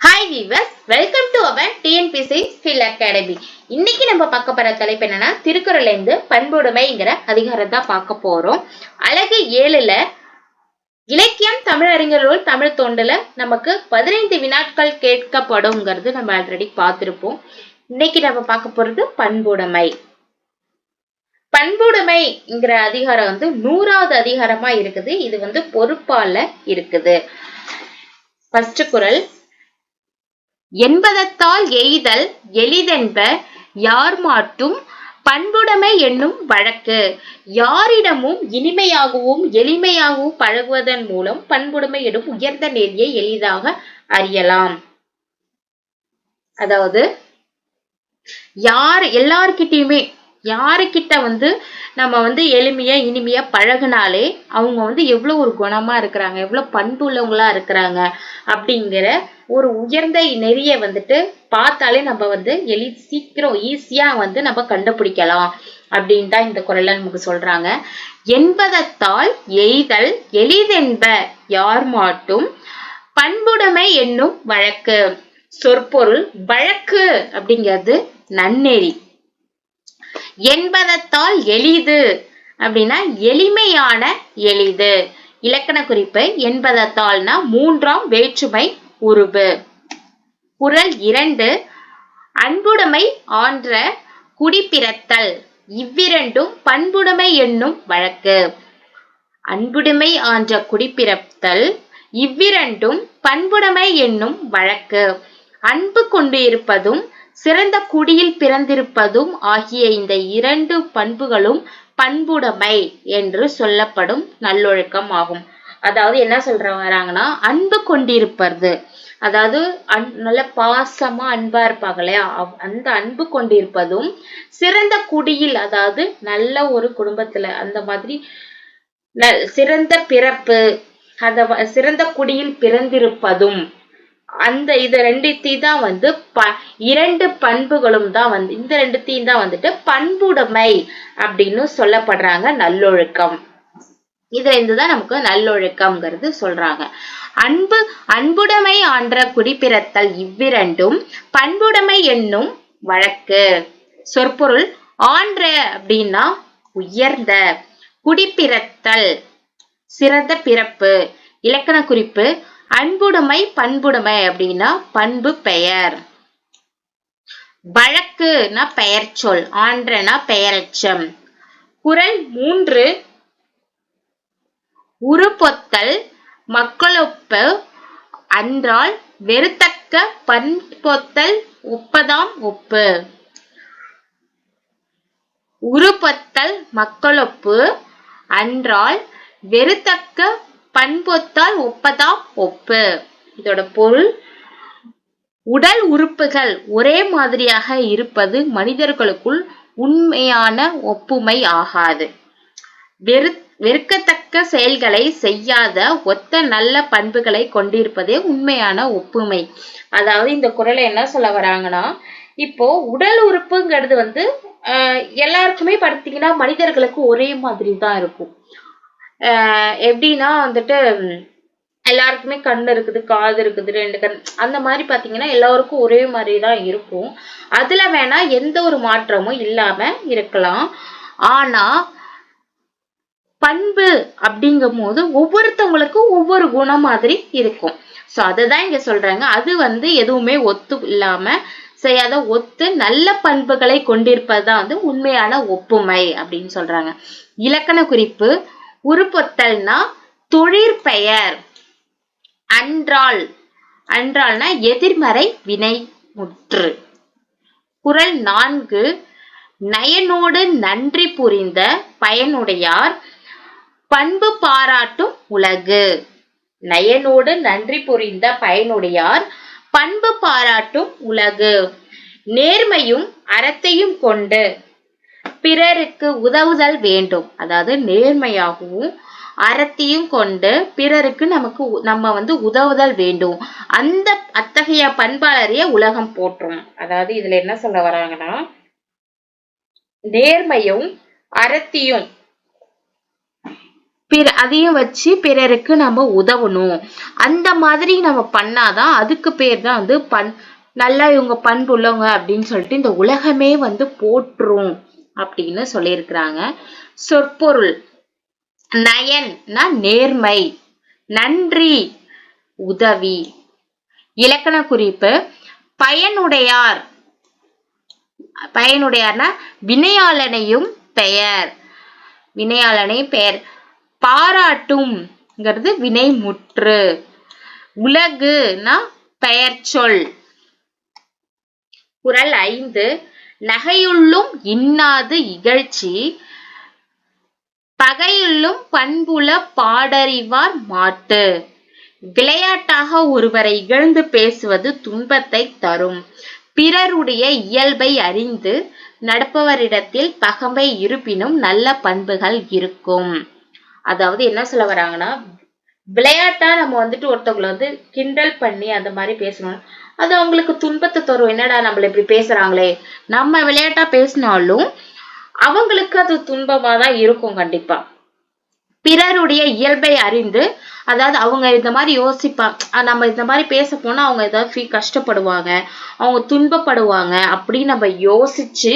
Hi viewers welcome to our TNPSC skill academy இன்னைக்கு நம்ம பார்க்க போற தலைப்பு என்னன்னா திருக்குறள்ல இருந்து பண்புடைமைங்கிற அதிகாரம் தான் பார்க்க போறோம். அழகு ஏழுல இலக்கியம் தமிழறிஞர்கள் தமிழ் தொண்டுல நமக்கு பதினைந்து வினாட்கள் கேட்கப்படும்ங்கிறது நம்ம ஆல்ரெடி பார்த்திருப்போம். இன்னைக்கு நம்ம பார்க்க போறது பண்புடைமை. பண்புடைமைங்கிற அதிகாரம் வந்து நூறாவது அதிகாரமா இருக்குது. இது வந்து பொறுப்பால இருக்குது. ஃபர்ஸ்ட் குரல் என்பதத்தால் எய்தல் எளிதென்ப யார் மாட்டும் பண்புடைமை என்னும் வழக்கு. யாரிடமும் இனிமையாகவும் எளிமையாகவும் பழகுவதன் மூலம் பண்புடைமை எனும் உயர்ந்த நெறியை எளிதாக அறியலாம். அதாவது யார் எல்லார்கிட்டயுமே யாருக்கிட்ட வந்து நம்ம வந்து எளிமையா இனிமையா பழகுனாலே அவங்க வந்து எவ்வளோ ஒரு குணமா இருக்கிறாங்க எவ்வளோ பண்பு உள்ளவங்களா இருக்கிறாங்க அப்படிங்கிற ஒரு உயர்ந்த நெறிய வந்துட்டு பார்த்தாலே நம்ம வந்து எளி சீக்கிரம் ஈஸியா வந்து நம்ம கண்டுபிடிக்கலாம் அப்படின்னு தான் இந்த குரல்ல நமக்கு சொல்றாங்க. என்பதத்தால் எய்தல் எளிதென்ப யார் மாட்டும் பண்புடைமை என்னும் வழக்கு. சொற்பொருள் வழக்கு அப்படிங்கிறது நன்னெறி. என்பதத்தால் எளிது. அப்படின்னா எளிமையான எளிது. இலக்கண குறிப்பு என்பதத்தால்னா மூன்றாம் வேற்றுமை உருபு. குரல் இரண்டு அன்புடைமை ஆன்ற குடிப்பிறத்தல். இவ்விரண்டும் பண்புடைமை என்னும் வழக்கு. அன்புடைமை ஆன்ற குடிப்பிறத்தல் இவ்விரண்டும் பண்புடைமை என்னும் வழக்கு. அன்பு கொண்டு இருப்பதும் சிறந்த குடியில் பிறந்திருப்பதும் ஆகிய இந்த இரண்டு பண்புகளும் பண்புடைமை என்று சொல்லப்படும் நல்லொழுக்கம் ஆகும். அதாவது என்ன சொல்ற வராங்கன்னா அன்பு கொண்டிருப்பது. அதாவது அன் நல்ல பாசமா அன்பா இருப்பாங்க இல்லையா? அந்த அன்பு கொண்டிருப்பதும் சிறந்த குடியில் அதாவது நல்ல ஒரு குடும்பத்துல அந்த மாதிரி சிறந்த பிறப்பு அத சிறந்த குடியில் பிறந்திருப்பதும் அந்த இது ரெண்டுத்தையும் தான் வந்து ப இரண்டு பண்புகளும் தான் வந்து இந்த ரெண்டுத்தையும் தான் வந்துட்டு பண்புடைமை அப்படின்னு சொல்லப்படுறாங்க நல்லொழுக்கம். இதுல இருந்துதான் நமக்கு நல்லொழுக்கம்ங்கிறது சொல்றாங்க. அன்பு அன்புடைமை ஆன்ற குடிப்பிறத்தல் இவ்விரண்டும் பண்புடைமை என்னும் வழக்கு. சொற்பொருள் ஆன்ற அப்படின்னா உயர்ந்த குடிப்பிறத்தல் சிறந்த பிறப்பு இலக்கண குறிப்பு அன்புடைமை பண்புடைமை அப்படின்னா பண்பு பெயர். வழக்குனா பெயர் சொல் ஆன்றனா பெயரச்சம் குரல் மூன்று உருப்பொத்தல் மக்களொப்பு அன்றால் வெறுத்தக்க பண்பொத்தல் ஒப்பதாம் ஒப்பு. உருபொத்தல் மக்களொப்பு அன்றால் வெறுத்தக்க பண்பொத்தால் ஒப்பதா ஒப்பு. இதோட பொருள் உடல் உறுப்புகள் ஒரே மாதிரியாக இருப்பது மனிதர்களுக்குள் உண்மையான ஒப்புமை ஆகாது. வெறு வெறுக்கத்தக்க செயல்களை செய்யாத ஒத்த நல்ல பண்புகளை கொண்டிருப்பதே உண்மையான ஒப்புமை. அதாவது இந்த குரலை என்ன சொல்ல வராங்கன்னா இப்போ உடல் உறுப்புங்கிறது வந்து எல்லாருக்குமே பார்த்தீங்கன்னா மனிதர்களுக்கு ஒரே மாதிரி தான் இருக்கும். எப்படின்னா வந்துட்டு எல்லாருக்குமே கண் இருக்குது காது இருக்குது ரெண்டு கண் அந்த மாதிரி பார்த்தீங்கன்னா எல்லாருக்கும் ஒரே மாதிரி தான் இருக்கும். அதுல வேணா எந்த ஒரு மாற்றமும் இல்லாம இருக்கலாம். ஆனா பண்பு அப்படிங்கும் போது ஒவ்வொருத்தவங்களுக்கும் ஒவ்வொரு குணம் மாதிரி இருக்கும். ஸோ அதுதான் இங்க சொல்றாங்க. அது வந்து எதுவுமே ஒத்து இல்லாம செய்யாத ஒத்து நல்ல பண்புகளை கொண்டிருப்பது தான் வந்து உண்மையான ஒப்புமை அப்படின்னு சொல்றாங்க. இலக்கண குறிப்பு உருப்பொத்தல்னா தொழிற்பெயர். அன்றால் அன்றால்னா எதிர்மறை வினை முற்று. குரல் நான்கு நயனோடு நன்றி புரிந்த பயனுடையார் பண்பு பாராட்டும் உலகு. நயனோடு நன்றி புரிந்த பயனுடையார் பண்பு பாராட்டும் உலகு. நேர்மையும் அறத்தையும் கொண்டு பிறருக்கு உதவுதல் வேண்டும். அதாவது நேர்மையாகவும் அறத்தையும் கொண்டு பிறருக்கு நமக்கு நம்ம வந்து உதவுதல் வேண்டும். அந்த அத்தகைய பண்பாளரைய உலகம் போற்றும். அதாவது இதுல என்ன சொல்ல வராங்கன்னா நேர்மையும் அறத்தையும் பிற அதையும் வச்சு பிறருக்கு நம்ம உதவணும். அந்த மாதிரி நம்ம பண்ணாதான் அதுக்கு பேர் தான் வந்து பண் நல்லா இவங்க பண்பு உள்ளவங்க அப்படின்னு சொல்லிட்டு இந்த உலகமே வந்து போற்றும். அப்படின்னு சொல்லியிருக்கிறாங்க. சொற்பொருள் நயன்னா நேர்மை நன்றி உதவி. இலக்கண குறிப்பு பயனுடையார். பயனுடையார்னா வினையாளனையும் பெயர். வினையாளனை பெயர். பாராட்டும்ங்கிறது வினைமுற்று. உலகுனா பெயர் சொல் குரல் ஐந்து நகையுள்ளும் இன்னாது இகழ்ச்சி பகையுள்ளும் பண்புல பாடறிவார் மாட்டு. விளையாட்டாக ஒருவரை இகழ்ந்து பேசுவது துன்பத்தை தரும். பிறருடைய இயல்பை அறிந்து நடப்பவரிடத்தில் பகமை இருப்பினும் நல்ல பண்புகள் இருக்கும். அதாவது என்ன சொல்ல வராங்கன்னா விளையாட்டா நம்ம வந்துட்டு ஒருத்தவங்களை வந்து கிண்டல் பண்ணி அந்த மாதிரி பேசணும். அது அவங்களுக்கு துன்பத்தை தரும். என்னடா நம்மள இப்படி பேசுறாங்களே? நம்ம விளையாட்டா பேசினாலும் அவங்களுக்கு அது துன்பமா தான் இருக்கும் கண்டிப்பா. பிறருடைய இயல்பை அறிந்து அதாவது அவங்க இந்த மாதிரி யோசிப்பாங்க நம்ம இந்த மாதிரி பேச போனா அவங்க ஏதாவது ஃபீ கஷ்டப்படுவாங்க அவங்க துன்பப்படுவாங்க அப்படின்னு நம்ம யோசிச்சு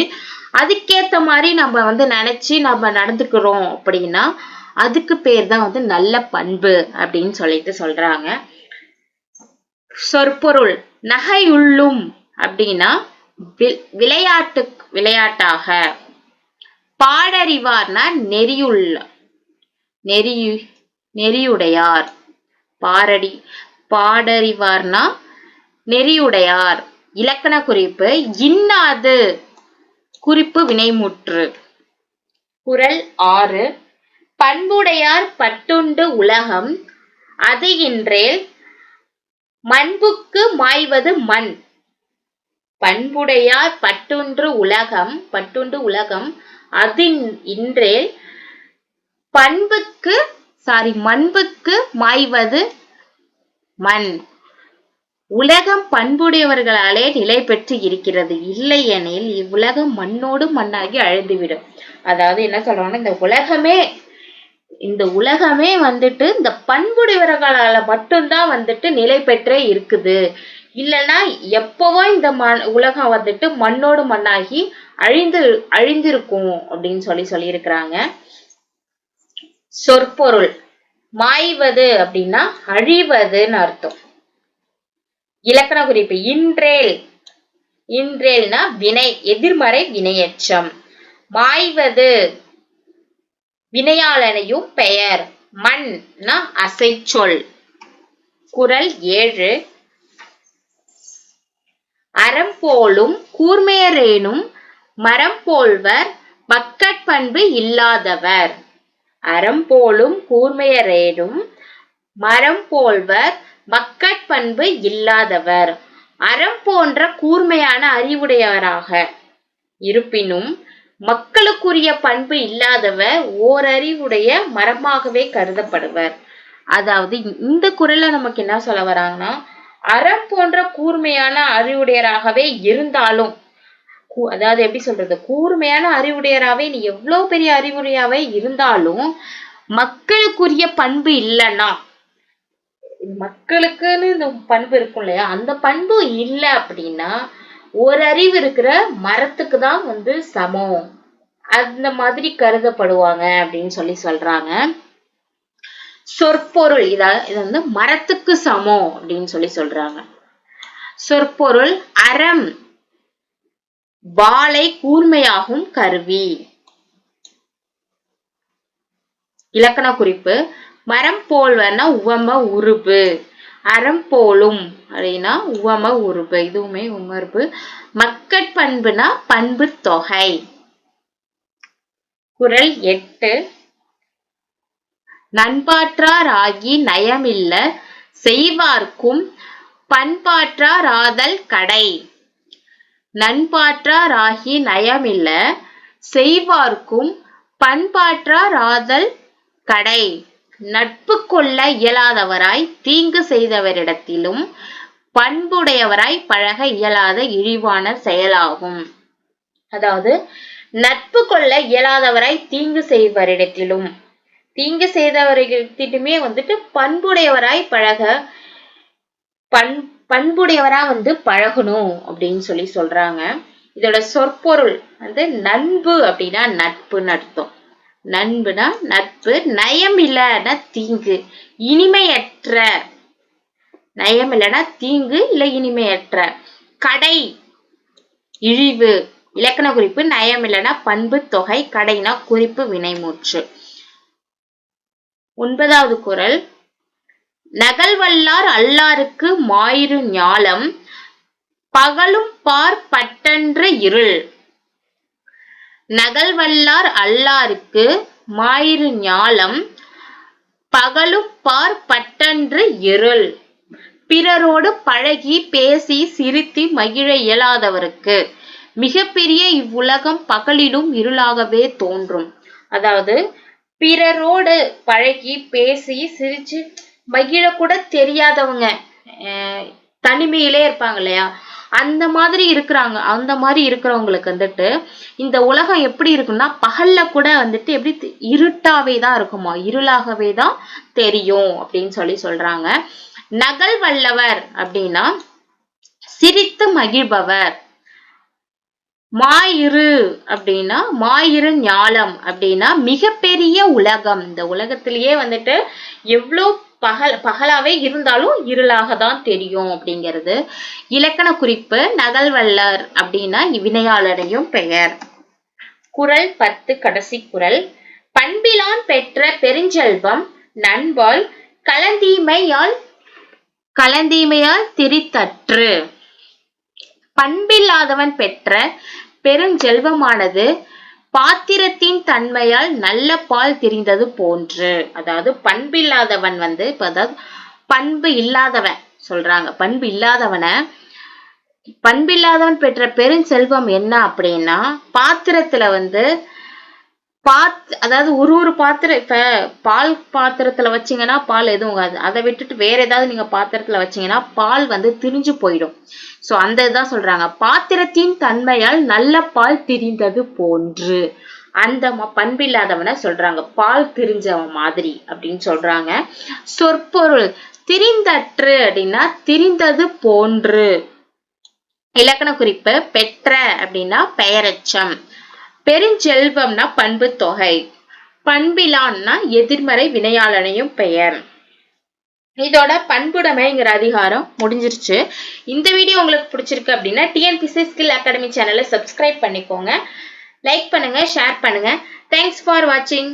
அதுக்கேத்த மாதிரி நம்ம வந்து நினைச்சு நம்ம நடந்துக்கிறோம் அப்படின்னா அதுக்கு பேர் தான் வந்து நல்ல பண்பு அப்படின்னு சொல்லிட்டு சொல்றாங்க. சொற்பொருள் நகையுள்ளும் அப்படின்னா விளையாட்டு விளையாட்டாக. பாடறிவார்னா நெறியுள்ள நெறி நெறியுடையார். பாரடி பாடறிவார்னா நெறியுடையார். இலக்கண குறிப்பு இன்னாது குறிப்பு வினைமுற்று. குரல் ஆறு பண்புடையார் பட்டுண்டு உலகம் அது இன்றேல் மண்புக்கு மாய்வது மண். பண்புடையார் பட்டுன்று உலகம் பட்டுண்டு உலகம். அது இன்றேல் பண்புக்கு சாரி மண்புக்கு மாய்வது மண். உலகம் பண்புடையவர்களாலே நிலை பெற்று இருக்கிறது. இல்லையெனில் இவ்வுலகம் மண்ணோடு மண்ணாகி அழிந்துவிடும். அதாவது என்ன சொல்றாங்கன்னா இந்த உலகமே இந்த உலகமே வந்துட்டு இந்த பண்புடையவர்களால மட்டும்தான் வந்துட்டு நிலை பெற்றே இருக்குது. இல்லைன்னா எப்பவோ இந்த மண் உலகம் வந்துட்டு மண்ணோடு மண்ணாகி அழிந்து அழிந்திருக்கும் அப்படின்னு சொல்லி சொல்லியிருக்கிறாங்க. சொற்பொருள் மாய்வது அப்படின்னா அழிவதுன்னு அர்த்தம். இலக்கண குறிப்பு இன்றேல். இன்றேல்னா வினை எதிர்மறை வினையச்சம் மாய்வது வினையாளனையும் பெயர். மண்னா அசைச்சொல். குரல் ஏழு. அறம் போலும் கூர்மையரேனும் மரம் போல்வர் மக்கட்பண்பு இல்லாதவர். அறம் போலும் கூர்மையரேனும் மரம் போல்வர் மக்கட்பண்பு இல்லாதவர். அறம் போன்ற கூர்மையான அறிவுடையவராக. இருப்பினும் மக்களுக்குரிய பண்பு இல்லாதவர் ஓரறிவுடைய மரமாகவே கருதப்படுவர். அதாவது இந்த குரல்ல நமக்கு என்ன சொல்ல வராங்கன்னா அறம் போன்ற கூர்மையான அறிவுடையராகவே இருந்தாலும் அதாவது எப்படி சொல்றது? கூர்மையான அறிவுடையராவே நீ எவ்வளவு பெரிய அறிவுடையாவே இருந்தாலும் மக்களுக்குரிய பண்பு இல்லைன்னா மக்களுக்குன்னு இந்த பண்பு இருக்கும் இல்லையா? அந்த பண்பு இல்லை அப்படின்னா ஒரு அறிவு இருக்கிற மரத்துக்கு தான் வந்து சமம். அந்த மாதிரி கருதப்படுவாங்க அப்படின்னு சொல்லி சொல்றாங்க. சொற்பொருள் இத இது வந்து மரத்துக்கு சமம் அப்படின்னு சொல்லி சொல்றாங்க. சொற்பொருள் அறம் வாளை கூர்மையாகும் கருவி. இலக்கண குறிப்பு மரம் போல்வன உவம உருபு. அறம் போலும் அப்படின்னா உவம உருபு இதுவுமே உமர்பு மக்கட்பண்புனா பண்பு தொகை. குரல் எட்டு. நண்பாற்றார் ஆகி நயமில்ல செய்வார்க்கும் பண்பாற்றாராதல் கடை. நண்பாற்றாராகி நயமில்ல செய்வார்க்கும் பண்பாற்றாராதல் கடை. நட்பு கொள்ள இயலாதவராய் தீங்கு செய்தவரிடத்திலும் பண்புடையவராய் பழக இயலாத இழிவான செயலாகும். அதாவது நட்பு கொள்ள இயலாதவராய் தீங்கு செய்வரிடத்திலும் தீங்கு செய்தவரிடத்திலுமே வந்துட்டு பண்புடையவராய் பழக பண் பண்புடையவரா வந்து பழகணும் அப்படின்னு சொல்லி சொல்றாங்க. இதோட சொற்பொருள் வந்து நண்பு அப்படின்னா நட்புன்னு அர்த்தம். நண்புனா நட்பு நயம் இல்லைன்னா தீங்கு. இனிமையற்ற. நயம் இல்லைன்னா தீங்கு இல்லை இனிமையற்ற. கடை. இழிவு. இலக்கண குறிப்பு நயம் இல்லைன்னா பண்பு தொகை கடைனா குறிப்பு வினைமூற்று ஒன்பதாவது குரல். நகல்வல்லார் அல்லாருக்கு மாயிரு ஞாலம் பகலும் பார் பட்டன்று இருள். நகல்வல்லார் அல்லாருக்கு மாயிரு ஞாலம் பகலும் பார் பட்டன்று இருள். பிறரோடு பழகி பேசி சிரித்து மகிழ இயலாதவருக்கு மிகப்பெரிய இவ்வுலகம் பகலிலும் இருளாகவே தோன்றும். அதாவது பிறரோடு பழகி பேசி சிரிச்சு மகிழ கூட தெரியாதவங்க தனிமையிலே இருப்பாங்க இல்லையா? அந்த மாதிரி இருக்கிறாங்க. அந்த மாதிரி இருக்கிறவங்களுக்கு வந்துட்டு இந்த உலகம் எப்படி இருக்குன்னா பகல்ல கூட வந்துட்டு எப்படி இருட்டாவே தான் இருக்குமா? இருளாகவே தான் தெரியும் அப்படின்னு சொல்லி சொல்றாங்க. நகல் வல்லவர் அப்படின்னா சிரித்து மகிழ்பவர். மாயிரு அப்படின்னா மாயிரு ஞாலம் அப்படின்னா மிகப்பெரிய உலகம். இந்த உலகத்திலேயே வந்துட்டு எவ்வளோ பகல் பகலாவே இருந்தாலும் இருளாக தான் தெரியும் அப்படிங்கிறது. இலக்கண குறிப்பு நகல்வல்லர் அப்படின்னா வினையாளரையும் பெயர். குரல் பத்து கடைசி குரல். பண்பிலான் பெற்ற பெருஞ்செல்வம் நண்பால் கலந்தீமையால் கலந்தீமையால் திரித்தற்று. பண்பில்லாதவன் பெற்ற பெருஞ்செல்வமானது பாத்திரத்தின் தன்மையால் நல்ல பால் தெரிந்தது போன்று. அதாவது பண்பில்லாதவன் வந்து இப்ப அதாவது பண்பு இல்லாதவன் சொல்றாங்க. பண்பு இல்லாதவனை பண்பில்லாதவன் பெற்ற பெருஞ்செல்வம் என்ன அப்படின்னா பாத்திரத்துல வந்து பாத் அதாவது ஒரு ஒரு பாத்திரம் இப்ப பால் பாத்திரத்துல வச்சீங்கன்னா பால் எதுவும் அதை விட்டுட்டு வேற ஏதாவது நீங்க பாத்திரத்துல வச்சீங்கன்னா பால் வந்து திரிஞ்சு போயிடும். சோ அந்த இதுதான் சொல்றாங்க. பாத்திரத்தின் தன்மையால் நல்ல பால் திரிந்தது போன்று. அந்த பண்பில்லாதவனை சொல்றாங்க. பால் திரிஞ்சவன் மாதிரி அப்படின்னு சொல்றாங்க. சொற்பொருள். திரிந்தற்று அப்படின்னா திரிந்தது போன்று. இலக்கண குறிப்பு பெற்ற அப்படின்னா பெயரச்சம். பெருஞ்செல்வம்னா பண்பு தொகை. பண்பிலான்னா எதிர்மறை வினையாளனையும் பெயர். இதோட பண்புடைமைங்கிற அதிகாரம் முடிஞ்சிருச்சு. இந்த வீடியோ உங்களுக்கு பிடிச்சிருக்கு அப்படின்னா டிஎன்பிசி ஸ்கில் அகாடமி சேனலை சப்ஸ்கிரைப் பண்ணிக்கோங்க. லைக் பண்ணுங்க ஷேர் பண்ணுங்க. தேங்க்ஸ் ஃபார் வாட்சிங்